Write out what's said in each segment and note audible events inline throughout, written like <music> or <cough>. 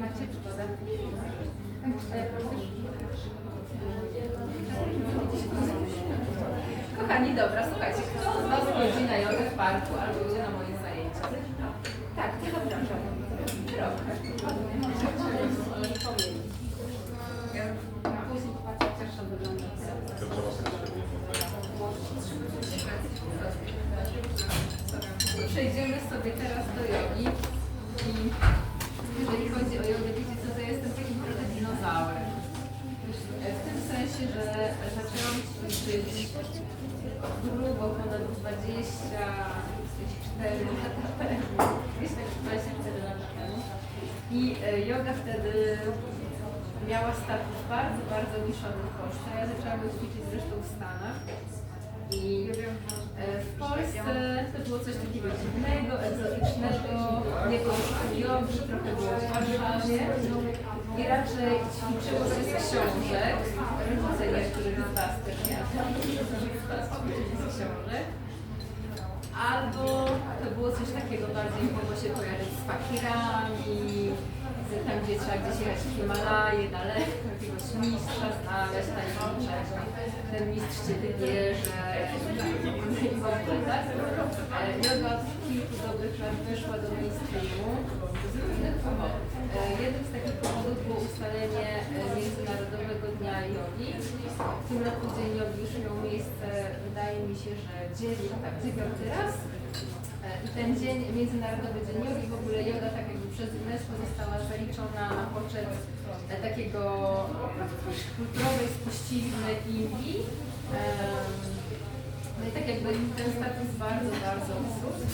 Macie wodę? Kochani, dobra, słuchajcie, kto z Was chodzi na jogę w parku albo idzie na moje zajęcia? Tak, to zapraszam. Trochę. Później popatrzę, jak to wygląda. Przejdziemy sobie teraz do jogi i jeżeli chodzi o jogę, wiecie co, to ja jestem takim trochę dinozaurem. W tym sensie, że zaczęłam ćwiczyć grubo ponad 24 lata temu, gdzieś tak 24 lata temu. I e, yoga wtedy miała status bardzo, bardzo niszowy w Polsce. Ja zaczęłam ją ćwiczyć zresztą w Stanach. I e, w Polsce to było coś takiego dziwnego, egzotycznego, nie było szkół jogi, trochę było w Warszawie. I raczej ćwiczyło się z książek. Rodzice niektórych z Was też ćwiczyli z książek. Albo to było coś takiego bardziej mogło się kojarzyć z fakirami, tam gdzie trzeba gdzieś jechać w Himalaje, daleko, jakiegoś mistrza znaleźć tajemniczego. Ten mistrz Cię wybierze i w ogóle, tak? E, Yoga od kilku dobrych lat wyszła do mainstreamu z różnych powodów. E, Jednym z takich powodów było ustalenie e, Międzynarodowego Dnia Jogi. W tym roku Dzień Jogi już miał miejsce, wydaje mi się, że tak, dziewiąty raz. I ten dzień, Międzynarodowy Dzień Jogi, w ogóle joga tak jakby przez UNESCO została zaliczona na poczet e, takiego kulturowej spuścizny Indii. No i tak jakby ten status bardzo, bardzo wzrósł.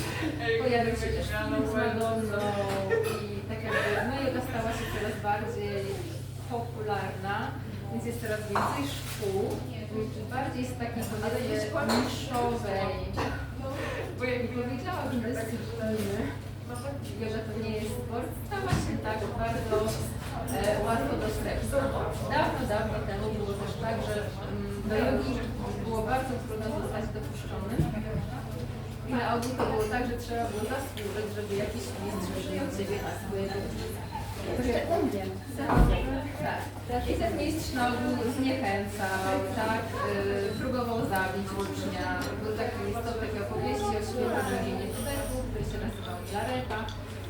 Pojawił się też film z Madonną i tak jakby no yoga stała się coraz bardziej popularna, więc jest coraz więcej szkół, bardziej z takiej powiedzmy niszowej, bo jak powiedziałabym dyscypliny, yoga to nie jest sport, stała się tak bardzo e, łatwo dostępna. Dawno, dawno temu było też tak, że mm, do jogi było bardzo trudno zostać dopuszczonym. I na ogół to było tak, że trzeba było zasłużyć, żeby jakiś mistrz przyjął Ciebie na swój tak. I ten mistrz na ogół zniechęcał, tak, y, próbował zabić ucznia. Był taki list takie opowieści o świętym imieniu Tubeku, który się nazywał Milareta.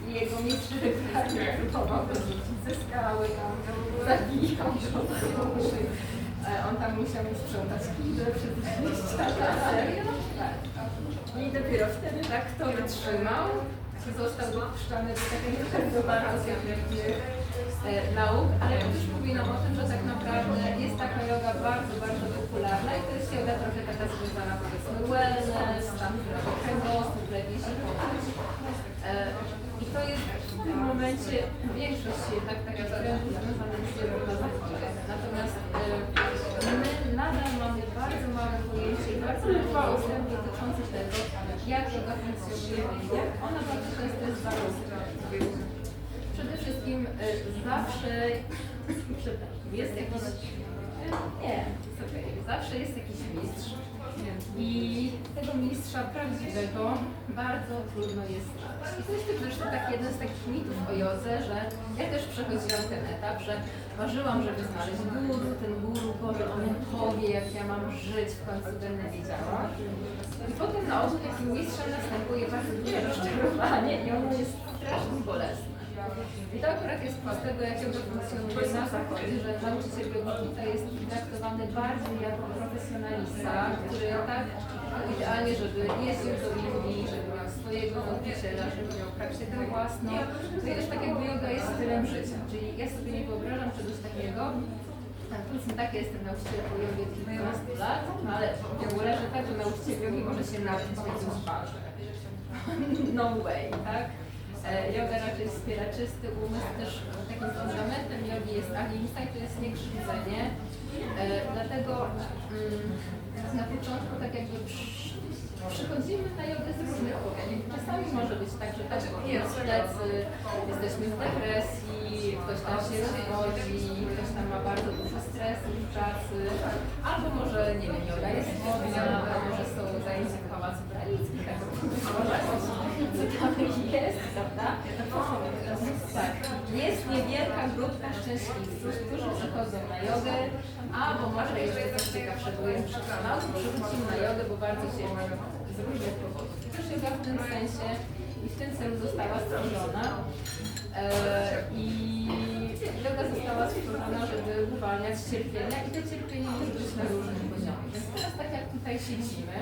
I jego mistrz regularnie <laughs> próbował go zrzucić ze skały, on go zabijał. E, On tam musiał sprzątać kibel przez 20 lat. Tak. I dopiero wtedy tak kto wytrzymał, został dopuszczany do takiego bardzo, e, nauk, ale też mówiłam o tym, że tak naprawdę jest taka yoga bardzo, bardzo popularna i to jest yoga trochę taka związana powiedzmy wellness, tam trochę kręgosłup. E, I to jest w tym momencie większość jednak taka związanych z jogą Natomiast nadal mamy bardzo małe pojęcie i bardzo mały dostęp dotyczący tego, jak yoga funkcjonuje, jak ona bardzo często jest warunkiem. Przede wszystkim y, zawsze przepraszam, jest jakiś. y, Nie, jest okej. Zawsze jest jakiś mistrz. I tego mistrza prawdziwego bardzo trudno jest znaleźć. I to jest zresztą taki jeden z takich mitów o jodze, że ja też przechodziłam ten etap, że marzyłam, żeby znaleźć guru, ten guru, Boże, on mi powie, jak ja mam żyć, w końcu będę wiedziała. I potem na ogół takim mistrzem następuje bardzo duże rozczarowanie i ono jest strasznie bolesne. I to akurat jest z tego, jak yoga funkcjonuje na zachodzie, że nauczyciel to jest traktowany bardziej jako profesjonalista, który tak idealnie, żeby jeździł do Indii, żeby miał swojego nauczyciela, żeby miał praktykę własną. To też tak jakby yoga jest stylem życia, czyli ja sobie nie wyobrażam czegoś takiego, tak, Powiedzmy tak, ja jestem nauczycielką jogi od kilkunastu lat, no ale w ogóle, że tak, że nauczyciel jogi może się napić w jakimś barze. No way, tak? E, Yoga raczej wspiera czysty umysł, też takim fundamentem jogi jest ahimsa i to jest niekrzywdzenie. E, Dlatego mm, na początku tak jakby przy, przychodzimy na jogę z różnych powodów. Czasami może być tak, że tak jest plecy, jesteśmy w depresji, ktoś tam się rozwodzi, ktoś tam ma bardzo dużo stresu w pracy, albo może, nie wiem, joga jest modna, a może są zajęcia w Pałacu tak może jest, prawda? Tak. Jest niewiele grupka szczęśliwców, którzy przychodzą na jogę, albo może jeszcze coś ciekawszego jest przekonał, przychodzimy na jogę, bo bardzo się z różnych powodów. Też yoga w tym sensie i w tym celu została stworzona. E, I yoga została stworzona, żeby uwalniać cierpienia i to cierpienie może być na poziomie. Więc teraz tak jak tutaj siedzimy,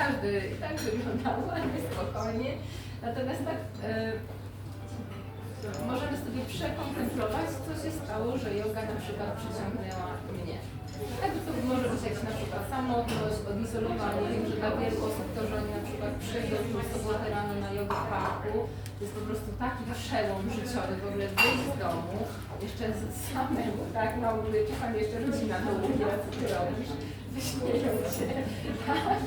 każdy tak wyglądał ładnie, spokojnie, natomiast tak e, możemy sobie przekontemplować, co się stało, że yoga na przykład przyciągnęła mnie. Tak to może być jak na przykład samotność, odizolowanie. Wiem, że dla wielu osób to, że oni na przykład przyjdą sobotę rano na jogę w parku, to jest po prostu taki przełom życiowy, w ogóle wyjść z domu, jeszcze z samemu, tak, na ulicy, czasami jeszcze rodzina na ulicy, co ty robisz, wyśmieją cię, tak,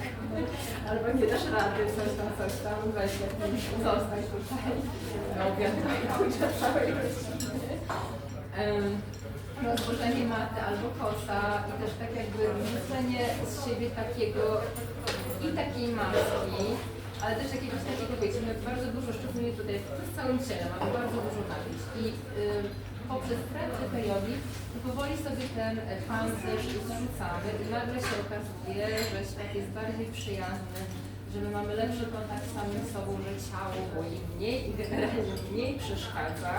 albo nie dasz rady, coś tam, coś tam, weź jakimś, zostań tutaj, na obiad, pójdzie całej rozłożenie maty albo kosa i też tak jakby wrzucenie z siebie takiego i takiej maski, ale też jakiegoś takiego, wiecie, my bardzo dużo, szczególnie tutaj w całym ciele mamy bardzo dużo napięć. I y, poprzez jogi to powoli sobie ten pancerz zrzucamy i nagle się okazuje, że świat jest bardziej przyjazny, że my mamy lepszy kontakt z samym sobą, że ciało boli mniej i generalnie mniej przeszkadza,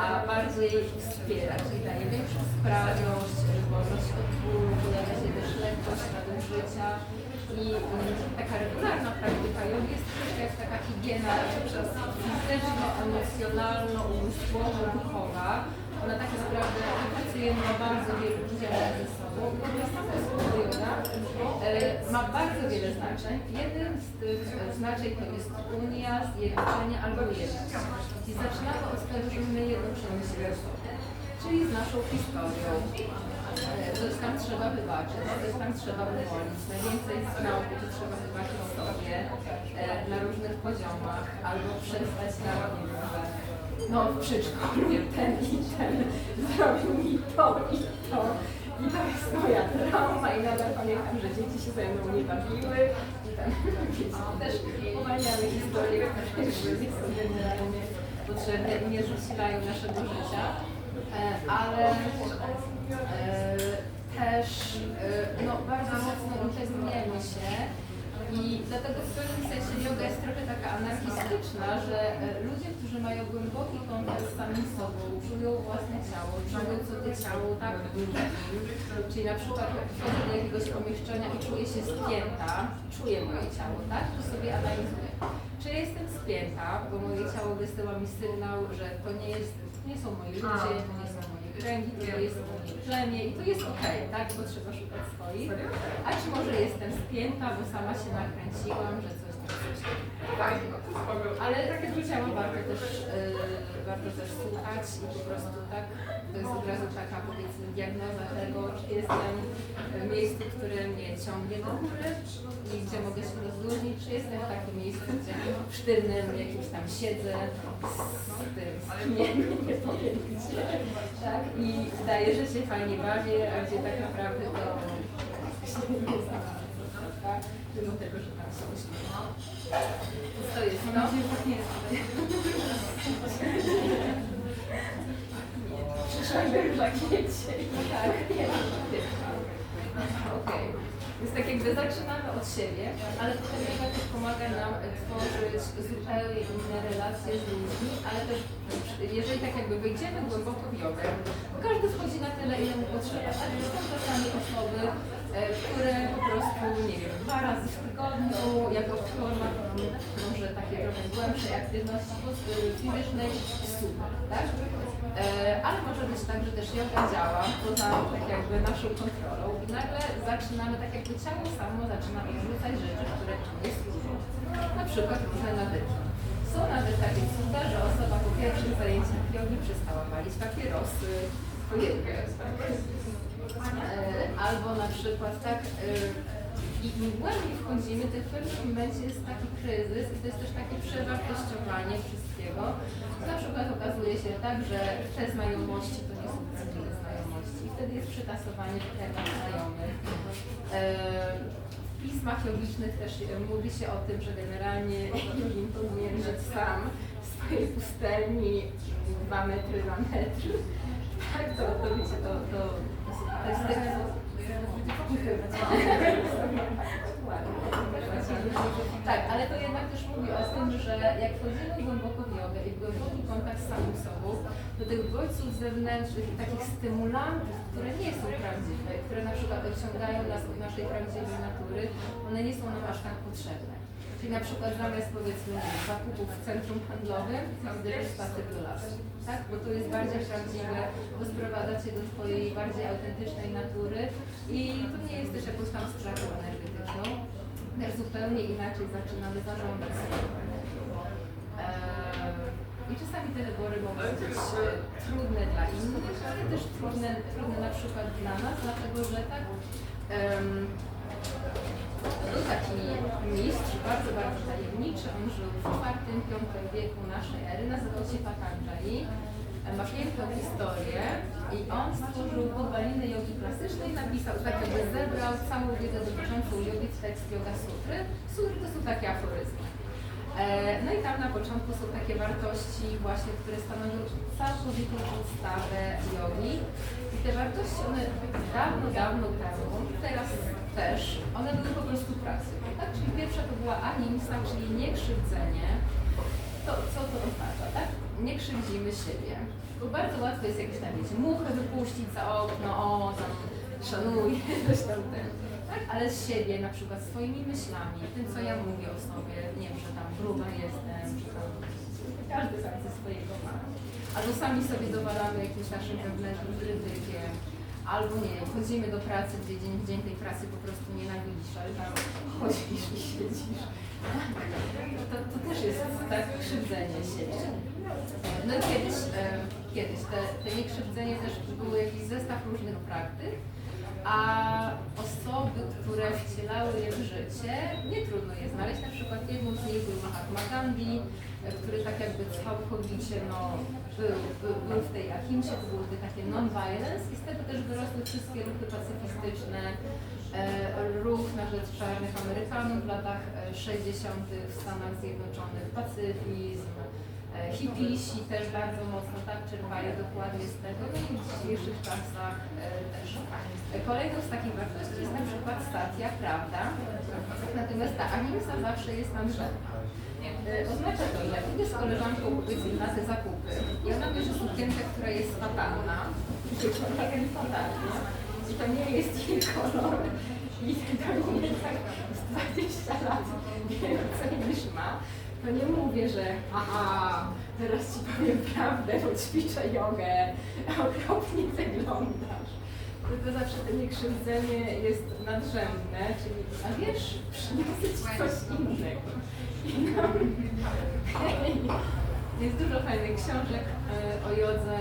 a bardziej wspiera, czyli daje większą sprawność, wolność od bólu, pojawia się też lekkość nadużycia i mm, taka regularna praktyka jogi jest troszkę jak taka higiena fizyczno-emocjonalno-umysłowo-duchowa. Ona tak naprawdę pracuje na bardzo wielu działach ze sobą. Natomiast joga e, ma bardzo wiele znaczeń. Jednym z tych e, znaczeń to jest unia, zjednoczenie albo jedność. I zaczynamy od tego, że my jednoczymy się czyli z naszą historią. Coś tam trzeba wybaczyć, coś tam trzeba uwolnić. Najwięcej z nauki to trzeba wybaczyć sobie e, na różnych poziomach, albo przestać na że no w przedszkolu ten i ten zrobił mi to i to. I to jest moja trauma i nadal pamiętam, że dzieci się ze mną nie bawiły i tam <laughs> też uwalniamy historie, które są generalnie potrzebne i nie zasilają naszego życia. E, ale też e, no, bardzo mocno integrujemy się i dlatego w pewnym sensie yoga jest trochę taka anarchistyczna, że e, ludzie, którzy mają głęboki kontakt z samym sobą, czują własne ciało, czują co to ciało tak duże. Czyli na przykład jak wchodzę do jakiegoś pomieszczenia i czuję się spięta, czuję moje ciało, tak? To sobie analizuję. Czy ja jestem spięta, bo moje ciało wysyła mi sygnał, że to nie jest, nie są moi ludzie, to nie są moje kręgi, to jest plemię i to jest okej, tak? Bo trzeba szukać swoich. A czy może jestem spięta, bo sama się nakręciłam, że coś tak. Ale takiego ciała warto też, yy, warto też słuchać i po prostu tak, to jest od razu taka powiedzmy diagnoza tego, czy jestem w miejscu, które mnie ciągnie do góry i gdzie mogę się rozluźnić, czy jestem w takim miejscu, gdzie sztywnym jakimś tam siedzę z tym skinieniem, nie powiem gdzie, tak, i zdaje, że się fajnie bawię, a gdzie tak naprawdę to się nie za bardzo, tak, mimo tego, że tam są śmieci. Więc to jest to. Przyszłam już rakiecie. Tak, nie, Okej. Więc tak jakby zaczynamy od siebie, ale potem yoga też pomaga nam tworzyć zupełnie inne relacje z ludźmi, ale też jeżeli tak jakby wejdziemy głęboko w jogę, każdy wchodzi na tyle, ile mu potrzeba, ale są czasami osoby, które po prostu, nie wiem, dwa razy w tygodniu, jako forma może takiej trochę głębszej aktywności pos- fizycznej, super, tak? E, ale może być tak, że też yoga działa poza tak jakby naszą kontrolą i nagle zaczynamy, tak jakby ciało samo zaczyna odrzucać rzeczy, które nie służą. Na przykład różne nawyki. Są nawet takie cuda, że osoba po pierwszych zajęciach jogi przestała palić papierosy, po jednym, tak? E, albo na przykład tak e, i im głębiej wchodzimy, tym w pewnym momencie jest taki kryzys i to jest też takie przewartościowanie wszystkiego. Na przykład okazuje się tak, że te znajomości to nie są prawdziwe znajomości. Wtedy jest przytasowanie temat znajomych. W pismach jogicznych też e, mówi się o tym, że generalnie jogin powinien żyć sam w swojej pustelni 2 metry na metr. <laughs> Tak, to, to wiecie, to, to, to jest tak, ale to jednak też mówi o tym, że jak wchodzimy głęboko w jogę i w głęboki kontakt z samym sobą, do tych bodźców zewnętrznych i takich stymulantów, które nie są prawdziwe, które na przykład odciągają nas od naszej prawdziwej natury, one nie są nam aż tak potrzebne. Czyli na przykład zamiast powiedzmy zakupów w centrum handlowym, idziesz spacer do lasu. Tak? Bo to jest bardziej prawdziwe, bo sprowadza cię do twojej bardziej autentycznej natury i to nie jest też jakąś tam stratą energetyczną. Też zupełnie inaczej zaczynamy zarządzać. Eee, I czasami te wybory mogą być trudne dla innych, ale też trudne, trudne na przykład dla nas, dlatego że tak em, był taki mistrz, bardzo, bardzo tajemniczy, on żył w IV-V wieku naszej ery, nazywał się Patanjali. Ma piękną historię i on stworzył podwaliny jogi klasycznej, napisał, tak jakby zebrał całą wiedzę dotyczącą jogi w tekst Yoga Sutry. Sutry to są takie aforyzmy. E, No i tam na początku są takie wartości właśnie, które stanowią całkowitą podstawę jogi. I te wartości, one dawno, dawno temu, teraz też, one były po prostu pracy. Tak? Czyli pierwsza to była ahimsa, czyli niekrzywdzenie. To, co to oznacza, tak? Nie krzywdzimy siebie. Bo bardzo łatwo jest jakieś tam, wiecie, muchę wypuścić za okno, o, tam szanuję, <laughs> coś tam ten. Tak? Ale z siebie, na przykład swoimi myślami, tym, co ja mówię o sobie, nie wiem, że tam gruba jestem, czy tam każdy sam ze swojego ma. Albo sami sobie dowalamy jakimś naszym wewnętrznym krytykiem, albo nie, wchodzimy do pracy, gdzie dzień w dzień tej pracy po prostu nienawidzisz, ale tam chodzisz i siedzisz. To, to też jest tak krzywdzenie siebie. No i kiedyś, e, kiedyś te, te niekrzywdzenie też było jakiś zestaw różnych praktyk, a osoby, które wcielały je w życie, nie trudno je znaleźć. Na przykład jedną z nich był Mahatma Gandhi, e, który tak jakby całkowicie no, był, był, był w tej ahimsie, to były te takie non-violence i z tego też wyrosły wszystkie ruchy pacyfistyczne, e, ruch na rzecz czarnych Amerykanów w latach e, 60. w Stanach Zjednoczonych, pacyfizm, E, Hipisi też bardzo mocno tak czerpają dokładnie z tego no i w dzisiejszych czasach e, też. E, Kolejną z takich wartości jest na przykład stacja, prawda? Natomiast ta ahimsa zawsze jest nam drzewna. E, Oznacza to, że idę z koleżanką powiedzmy na te zakupy i ona bierze sukienkę, która jest fatalna, i to nie jest jej kolor i to nie tak z 20 lat więcej niż ma, to nie mówię, że aha, teraz ci powiem prawdę, bo ćwiczę jogę, <laughs> okropnie wyglądasz. Tylko zawsze to niekrzywdzenie jest nadrzędne, czyli a wiesz, przyniosę ci coś innego. <laughs> No, <laughs> jest dużo fajnych książek e, o jodze.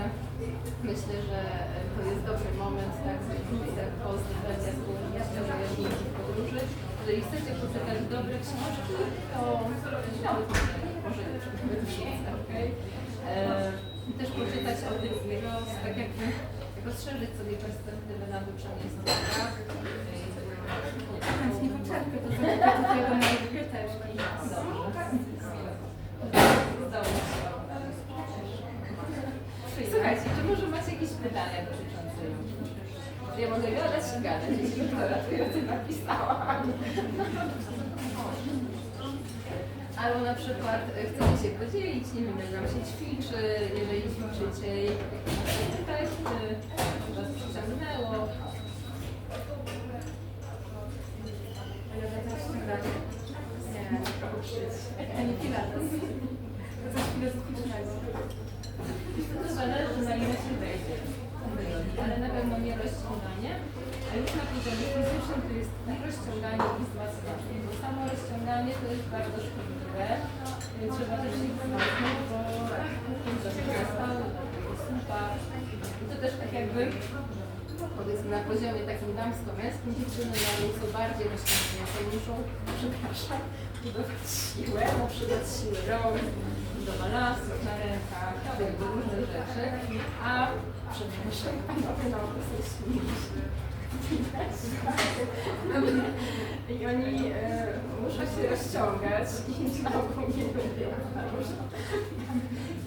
Myślę, że e, to jest dobry moment, tak, żeby poznać wersja społecznościowa jakiejś podróży. Jeżeli chcecie poczytać dobre książki, to śmiało może okej? E, I też poczytać o tym wirus, tak jakby rozszerzyć sobie perspektywę na to, czym jest yoga. Chętnie poczerpię do mojej biblioteczki. Dobrze. Udało się. Słuchajcie, czy może macie jakieś pytania dotyczące jogi? Ja mogę gadać i gadać, jeśli to ja ty napisała. Albo na przykład e, chcecie się podzielić, nie wiem, jak wam się ćwiczy, jeżeli ćwiczycie, jakieś testy, was przyciągnęło. Nie, uczyć. A nie pilates. To coś filozoficznego. To zależy na ile się wejdzie ale na pewno nie rozciąganie. A już na poziomie fizycznym to jest i rozciąganie i wzmacnianie. Bo samo rozciąganie to jest bardzo szkodliwe. Trzeba też się wzmacniać, bo to słupa. I to też tak jakby powiedzmy na poziomie takim damsko-męskim dziewczyny jakby są bardziej rozciągnięte, muszą, przepraszam, budować siłę, na przykład siłę rąk, do lasów na rękach, jakby różne rzeczy, a przepraszam, <laughs> panowie na okresy i oni e, muszą się rozciągać i nogą nie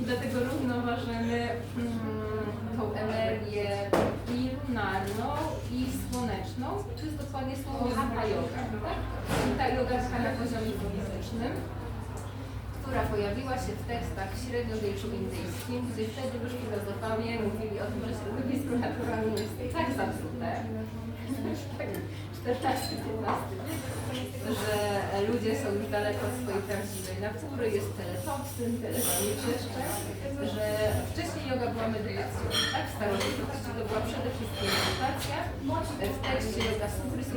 I dlatego równoważymy mm, tą energię i lunarną, i słoneczną. To jest dokładnie słowo hatha yoga. Tak? I ta yoga na poziomie fizycznym która pojawiła się w tekstach średniowieczu indyjskim, gdzie wtedy już filozofowie mówili o tym, że środowisko naturalne jest tak zatrute, tak XIV-XV wiek, że ludzie są już daleko od swojej prawdziwej natury, jest tyle toksyn, tyle że wcześniej yoga była medytacją. Tak, w starożytności to była przede wszystkim medytacja. W tekście yoga sutry są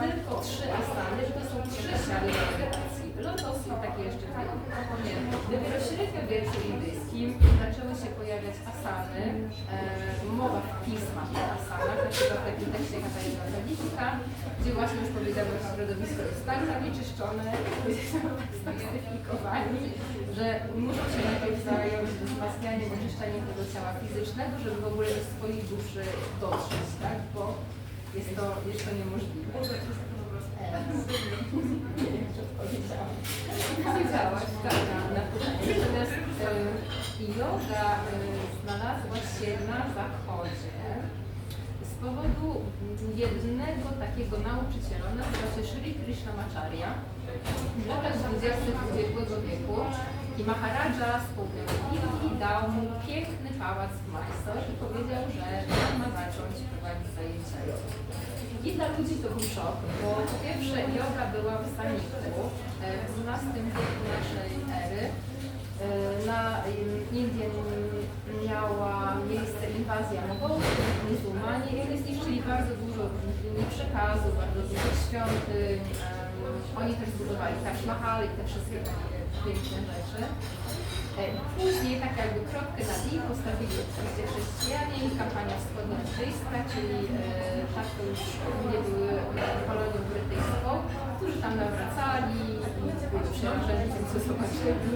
tylko trzy asany, to są trzy siady medytacji. Lotos i takie jeszcze dwie. Dopiero w średniowieczu indyjskim zaczęły się pojawiać asany, e, mowa w pismach o asanach, na przykład w takim tekście Katarzyna Kalifika, gdzie właśnie już powiedziano, że środowisko jest tak zanieczyszczone, ludzie są tak stoksyfikowani, że muszą się najpierw zająć wzmacnianiem, oczyszczaniem tego ciała fizycznego, żeby w ogóle do swojej duszy dotrzeć, tak? Bo jest to, to niemożliwe. Nie wiem, czy odpowiedziałam. Powiedziałaś, tak, na, na pytanie. Natomiast e, yoga e, znalazła się na zachodzie z powodu jednego takiego nauczyciela, nazywa się Sri Krishnamacharya, w latach 20. ubiegłego wieku i Maharaja z południowej Indii dał mu piękny pałac w Mysore i powiedział, że ma zacząć prowadzić zajęcia. I dla ludzi to był szok, bo po pierwsze yoga była w staniku e, w XII wieku naszej ery. E, Na em, Indię miała miejsce inwazja Mogołów, muzułmanie i oni zniszczyli bardzo dużo przekazu, bardzo dużo świątyń. Oni też zbudowali Taj Mahal i te wszystkie piękne rzeczy. E, Później tak jakby kropkę nad i postawili oczywiście chrześcijanie i kampania wschodnioindyjska, czyli e, tak to już nie były kolonią brytyjską, którzy tam nawracali przerażeni tym, co zobaczyli.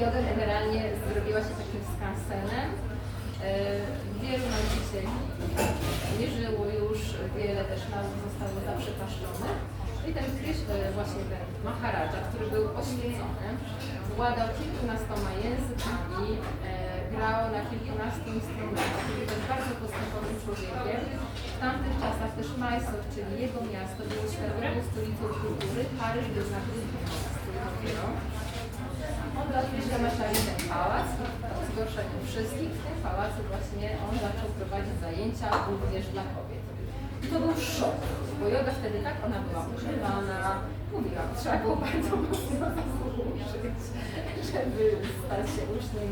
Joga generalnie zrobiła się takim skansenem. E, Wielu nauczycieli nie żyło już, wiele też nauk zostało zaprzepaszczonych. I ten Krysz, e, właśnie ten Maharaja, który był oświecony, władał kilkunastoma językami, e, grał na kilkunastu instrumentach, był też bardzo postępowym człowiekiem. W tamtych czasach też Mysore, czyli jego miasto, było światową stolicą kultury, Paryż był na drugim miejscu dopiero. On dał Krishnamacharya ten pałac po zgorszeniu wszystkich w tym pałacu właśnie on zaczął prowadzić zajęcia również dla kobiet. I to był szok, bo joga wtedy tak, ona była używana, mówiłam, trzeba było bardzo mocno zasłużyć, żeby stać się uczniem.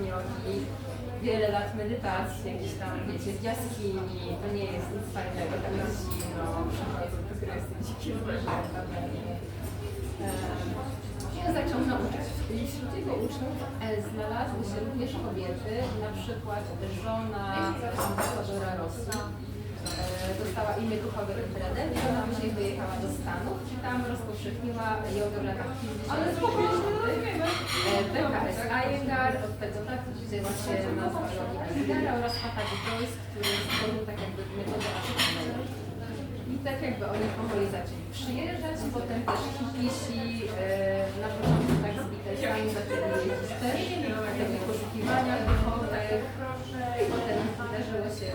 Wiele lat medytacji, jakieś tam, wiecie, w jaskini, to nie jest nic fajnego, tam jest zimno, przychodzą progresy, dzikie zwierzęta, ja zaczął nauczyć i wśród jego uczniów e, znalazły się również kobiety, na przykład żona ambasadora Rosji. E, Dostała imię duchowe Imperadenki, ona później wyjechała do Stanów i tam rozpowszechniła jogę w latach 50. PKS Iyengar, od tego tak wzięła się nazwa jogi Iyengara oraz Pataki Joyce, który stworzył tak jakby metodę. I tak jakby oni powoli zaczęli przyjeżdżać, potem też hipisi e, na początku tak z Beatlesami zaczęli jeździć też na takich poszukiwaniach duchowych. I potem wydarzyło się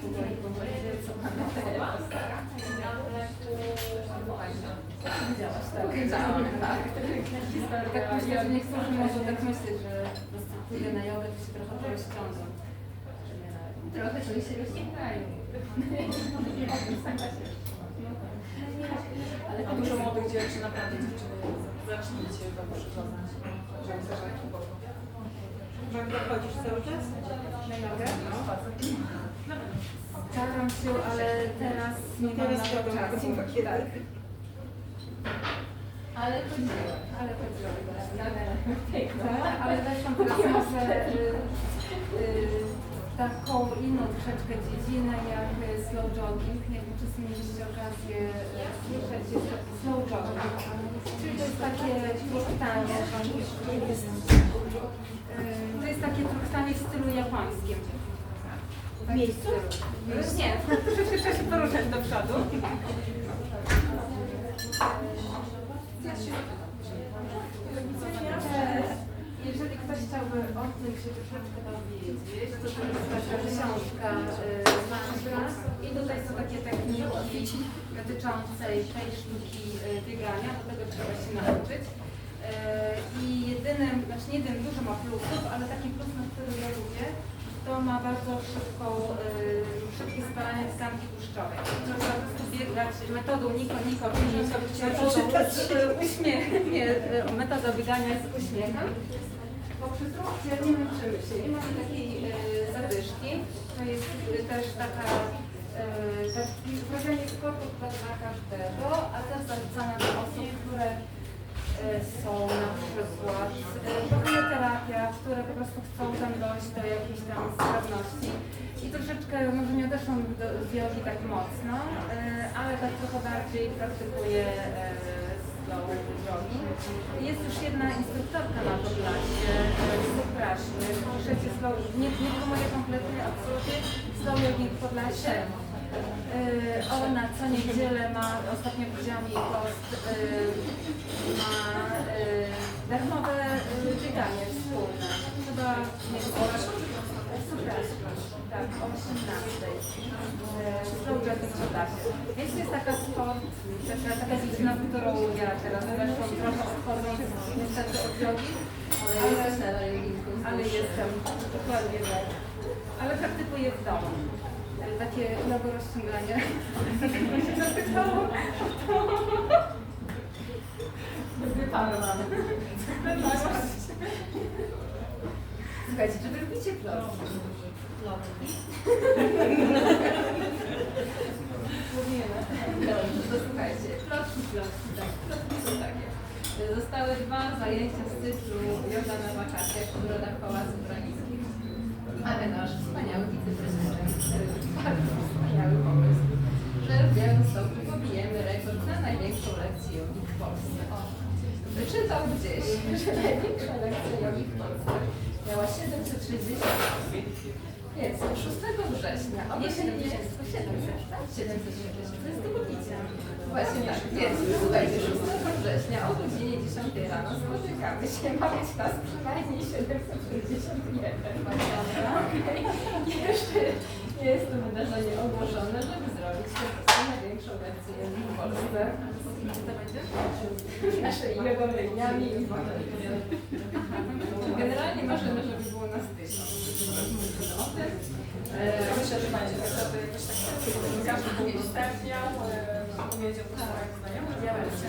powoli, powoli, co mamy teraz. Widziałaś, tak? Tak. Tak myślę, że niektórzy tak myśleć, że po prostu pójdę na jogę, to się trochę porozciągną. Trochę czuję się rozciągają. Ale dużo młodych dziewczyn, naprawdę dziewczyny, zacznijcie zacząć głową. Magda, chodzisz cały czas? Na jogę? No. Staram się, ale teraz nie mam Teraz na to wiadomo, czasu. godzin kiedy. Ale to nie. Ale to zrobię. Tak, ale weszłam teraz może y, y, taką inną troszeczkę dziedzinę jak y, slow jogging. Nie wiem, mieliście okazję y, słyszeć, jest to slow jogging. Czyli to jest takie truchtanie, y, to jest takie truchtanie w stylu japońskim. W miejscu? Nie, troszeczkę trzeba się poruszać do przodu. Jeżeli ktoś chciałby o tym się troszeczkę dowiedzieć, to to jest taka książka raz. I tutaj są takie techniki dotyczące tej sztuki biegania, do tego trzeba się nauczyć. E, I jedynym, znaczy nie jedynym, dużo ma plusów, ale taki plus, na który ja lubię, to ma bardzo szybką, e, szybkie spalanie tkanki tłuszczowej. Trzeba po prostu biegać metodą Niko Niko, czyli metodą e, uśmiech, nie, metoda biegania z uśmiechem. Bo przy nie męczymy się, nie mamy takiej zadyszki. To jest też taka e, taki uprawianie sportu dla każdego, a też zalecana dla osób, które e, są na przykład e, terapia, które po prostu chcą tam dojść do jakiejś tam sprawności. I troszeczkę, może nie odeszłam do z jogi tak mocno, e, ale tak trochę bardziej praktykuję e, slow jogi. Jest już jedna instruktorka na Podlasie, e, Supraśnie. Piszecie slow, nie, nie moje kompletnie, absolutnie slow jogi w Podlasie. E, Ona co niedzielę ma, ostatnio widziałam jej post, e, ma e, darmowe bieganie wspólne. Chyba nie wiem, tak, o 18. E, Slow jogging w Podlasie. Więc to jest taka sport, taka, taka dziedzina, w którą ja teraz weszłam trochę odchodząc niestety od jogi, Ale religijnym ale jestem dokładnie tak. Ale praktykuję w domu. Takie nowe rozciąganie. Słuchajcie, czy wy lubicie plotki? Dobrze, to słuchajcie, plotki, plotki, tak, plotki są takie. Zostały dwa zajęcia z cyklu Yoga na wakacjach w ogrodach Pałacu Branickich. Ale nasz wspaniały wiceprezydent bardzo wspaniały pomysł, że w Białymstoku pobijemy rekord na największą lekcję jogi w Polsce. O, wyczytał gdzieś, że największa lekcja jogi w Polsce miała 760 osób. Więc 6 września o Nie godzinie 700, 700, tak? 760, to jest tygodnica. Właśnie tak, więc słuchajcie, 6 września o godzinie 10 rano spotykamy się, ma być nas przynajmniej 761. Okej. Jeszcze nie jest to wydarzenie ogłoszone, żeby zrobić po prostu największą lekcję w Polsce. To będzie? Dniami i Generalnie marzymy, żeby było nas tysiąc. O tym. E, Myślę, że będzie tak, żeby jakoś tak każdy udostępniał, e, powiedział to swoim znajomym. Ja będę.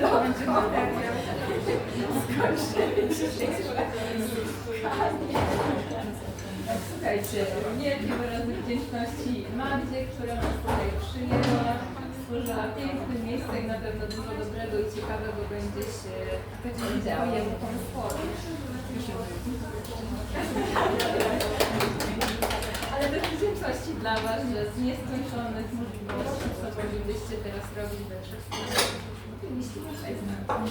To będzie. Słuchajcie, wielkie wyrazy wdzięczności Magdzie, która nas tutaj przyjęła, stworzyła piękne miejsce i na pewno dużo dobrego i ciekawego będzie się działo. Ale też wdzięczności dla Was, że z nieskończonych możliwości, co moglibyście teraz robić we wszechstronach, mogliście tutaj z nami.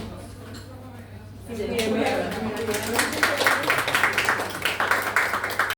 Dziękujemy.